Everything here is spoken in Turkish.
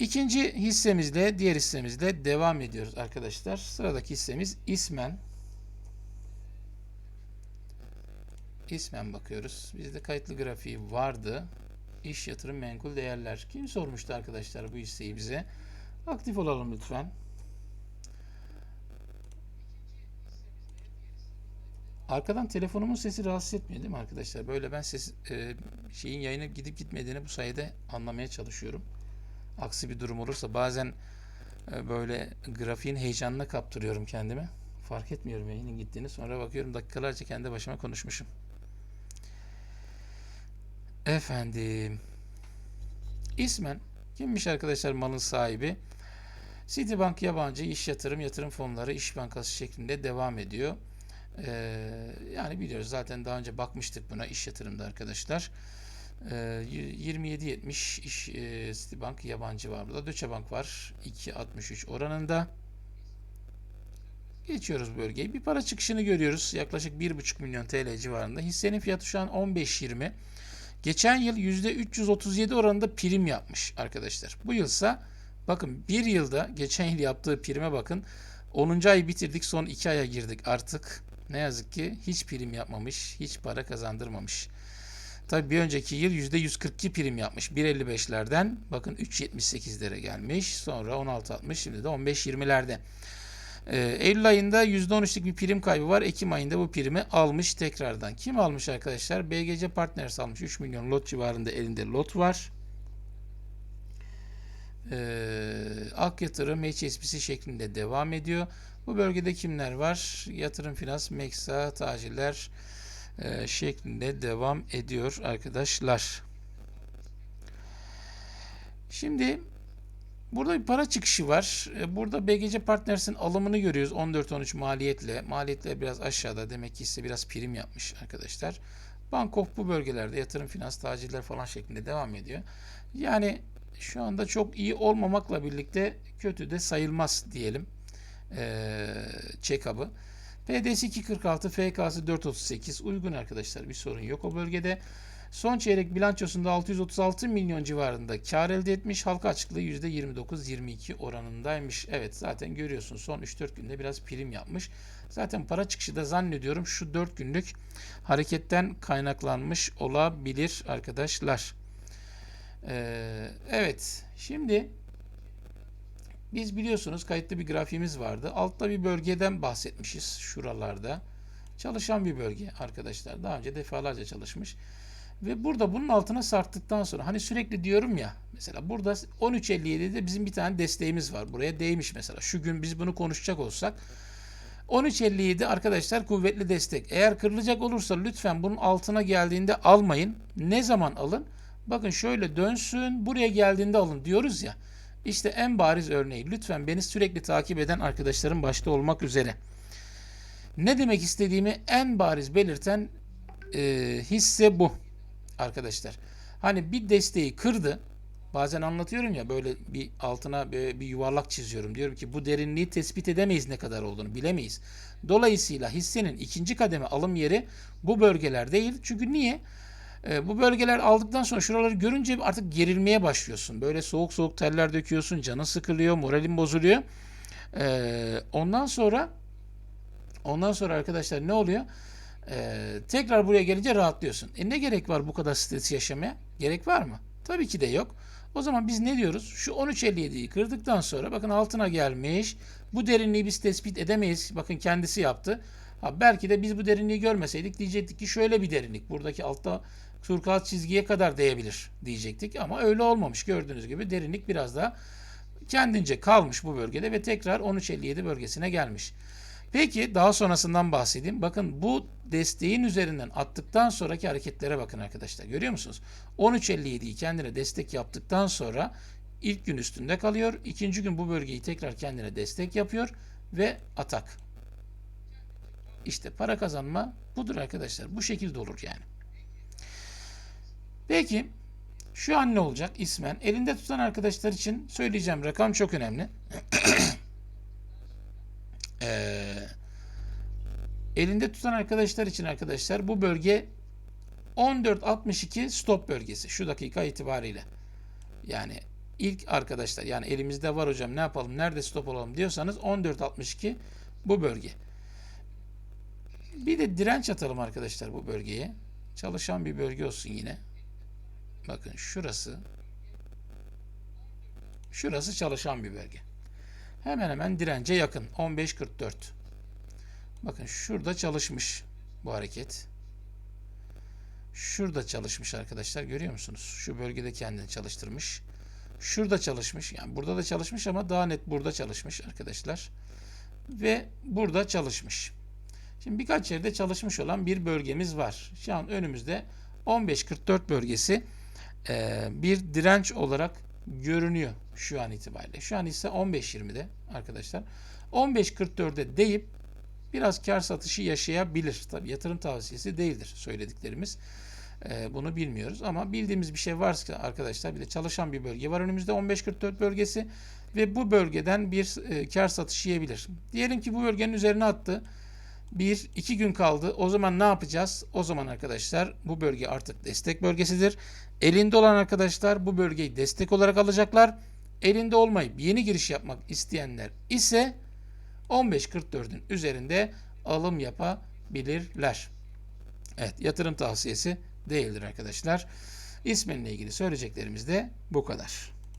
İkinci hissemizle, diğer hissemizle devam ediyoruz arkadaşlar. Sıradaki hissemiz İsmen. İsmen bakıyoruz. Bizde kayıtlı grafiği vardı. İş yatırım menkul değerler. Kim sormuştu arkadaşlar bu hisseyi bize? Aktif olalım lütfen. Arkadan telefonumun sesi rahatsız etmiyor değil mi arkadaşlar? Böyle ben ses e, şeyin yayına gidip gitmediğini bu sayede anlamaya çalışıyorum. Aksi bir durum olursa bazen e, böyle grafiğin heyecanına kaptırıyorum kendimi. Fark etmiyorum yayının gittiğini. Sonra bakıyorum dakikalarca kendi başıma konuşmuşum. Efendim. İsmen kimmiş arkadaşlar malın sahibi? Citibank yabancı iş yatırım yatırım fonları iş bankası şeklinde devam ediyor. Ee, yani biliyoruz zaten daha önce bakmıştık buna iş yatırımda arkadaşlar. Ee, 27.70 iş e, Citibank yabancı var burada. Deutsche Bank var 2.63 oranında. Geçiyoruz bölgeyi. Bir para çıkışını görüyoruz. Yaklaşık 1.5 milyon TL civarında. Hissenin fiyatı şu an 15.20. Geçen yıl %337 oranında prim yapmış arkadaşlar. Bu yılsa bakın bir yılda geçen yıl yaptığı prime bakın. 10. ay bitirdik son 2 aya girdik artık. Ne yazık ki hiç prim yapmamış, hiç para kazandırmamış. Tabii bir önceki yıl %142 prim yapmış. 1.55'lerden bakın 3.78'lere gelmiş. Sonra 16.60 şimdi de 15.20'lerde. Ee, Eylül ayında %13'lük bir prim kaybı var. Ekim ayında bu primi almış tekrardan. Kim almış arkadaşlar? BGC Partners almış. 3 milyon lot civarında elinde lot var. Ee, Ak yatırım HSBC şeklinde devam ediyor. Bu bölgede kimler var? Yatırım Finans, Meksa, Tacirler e, şeklinde devam ediyor arkadaşlar. Şimdi burada bir para çıkışı var. E, Burada BGC Partners'in alımını görüyoruz 14-13 maliyetle. Maliyetler biraz aşağıda. Demek ki hisse biraz prim yapmış arkadaşlar. Bankof bu bölgelerde yatırım finans, tacirler falan şeklinde devam ediyor. Yani şu anda çok iyi olmamakla birlikte kötü de sayılmaz diyelim. Ee, check-up'ı. PDS 246, FK'sı 438 uygun arkadaşlar bir sorun yok o bölgede. Son çeyrek bilançosunda 636 milyon civarında kar elde etmiş. Halka açıklığı %29-22 oranındaymış. Evet zaten görüyorsunuz son 3-4 günde biraz prim yapmış. Zaten para çıkışı da zannediyorum şu 4 günlük hareketten kaynaklanmış olabilir arkadaşlar. Ee, evet şimdi biz biliyorsunuz kayıtlı bir grafiğimiz vardı. Altta bir bölgeden bahsetmişiz şuralarda. Çalışan bir bölge arkadaşlar. Daha önce defalarca çalışmış. Ve burada bunun altına sarktıktan sonra hani sürekli diyorum ya mesela burada 13.57'de bizim bir tane desteğimiz var. Buraya değmiş mesela. Şu gün biz bunu konuşacak olsak 13.57 arkadaşlar kuvvetli destek. Eğer kırılacak olursa lütfen bunun altına geldiğinde almayın. Ne zaman alın? Bakın şöyle dönsün buraya geldiğinde alın diyoruz ya. İşte en bariz örneği. Lütfen beni sürekli takip eden arkadaşlarım başta olmak üzere. Ne demek istediğimi en bariz belirten e, hisse bu arkadaşlar. Hani bir desteği kırdı. Bazen anlatıyorum ya böyle bir altına bir yuvarlak çiziyorum. Diyorum ki bu derinliği tespit edemeyiz ne kadar olduğunu bilemeyiz. Dolayısıyla hissenin ikinci kademe alım yeri bu bölgeler değil. Çünkü niye? E, bu bölgeler aldıktan sonra şuraları görünce artık gerilmeye başlıyorsun. Böyle soğuk soğuk teller döküyorsun. Canın sıkılıyor, moralin bozuluyor. E, ondan sonra ondan sonra arkadaşlar ne oluyor? Ee, tekrar buraya gelince rahatlıyorsun. E ne gerek var bu kadar stres yaşamaya? Gerek var mı? Tabii ki de yok. O zaman biz ne diyoruz? Şu 13.57'yi kırdıktan sonra bakın altına gelmiş. Bu derinliği biz tespit edemeyiz. Bakın kendisi yaptı. Ha, belki de biz bu derinliği görmeseydik diyecektik ki şöyle bir derinlik. Buradaki altta turkuaz çizgiye kadar değebilir diyecektik. Ama öyle olmamış. Gördüğünüz gibi derinlik biraz daha kendince kalmış bu bölgede ve tekrar 13.57 bölgesine gelmiş. Peki daha sonrasından bahsedeyim. Bakın bu desteğin üzerinden attıktan sonraki hareketlere bakın arkadaşlar. Görüyor musunuz? 13.57'yi kendine destek yaptıktan sonra ilk gün üstünde kalıyor. İkinci gün bu bölgeyi tekrar kendine destek yapıyor ve atak. İşte para kazanma budur arkadaşlar. Bu şekilde olur yani. Peki şu an ne olacak ismen? Elinde tutan arkadaşlar için söyleyeceğim rakam çok önemli. Ee, elinde tutan arkadaşlar için arkadaşlar bu bölge 14.62 stop bölgesi şu dakika itibariyle. Yani ilk arkadaşlar yani elimizde var hocam ne yapalım nerede stop olalım diyorsanız 14.62 bu bölge. Bir de direnç atalım arkadaşlar bu bölgeye. Çalışan bir bölge olsun yine. Bakın şurası. Şurası çalışan bir bölge. Hemen hemen dirence yakın. 15.44. Bakın şurada çalışmış bu hareket. Şurada çalışmış arkadaşlar. Görüyor musunuz? Şu bölgede kendini çalıştırmış. Şurada çalışmış. Yani burada da çalışmış ama daha net burada çalışmış arkadaşlar. Ve burada çalışmış. Şimdi birkaç yerde çalışmış olan bir bölgemiz var. Şu an önümüzde 15.44 bölgesi e, bir direnç olarak görünüyor şu an itibariyle. Şu an ise 15.20'de arkadaşlar. 15.44'de deyip biraz kar satışı yaşayabilir. Tabi yatırım tavsiyesi değildir söylediklerimiz. E, bunu bilmiyoruz ama bildiğimiz bir şey varsa arkadaşlar bir de çalışan bir bölge var önümüzde 15.44 bölgesi ve bu bölgeden bir e, kar satışı yiyebilir. Diyelim ki bu bölgenin üzerine attı. Bir, iki gün kaldı. O zaman ne yapacağız? O zaman arkadaşlar bu bölge artık destek bölgesidir. Elinde olan arkadaşlar bu bölgeyi destek olarak alacaklar. Elinde olmayıp yeni giriş yapmak isteyenler ise 15.44'ün üzerinde alım yapabilirler. Evet yatırım tavsiyesi değildir arkadaşlar. İsminle ilgili söyleyeceklerimiz de bu kadar.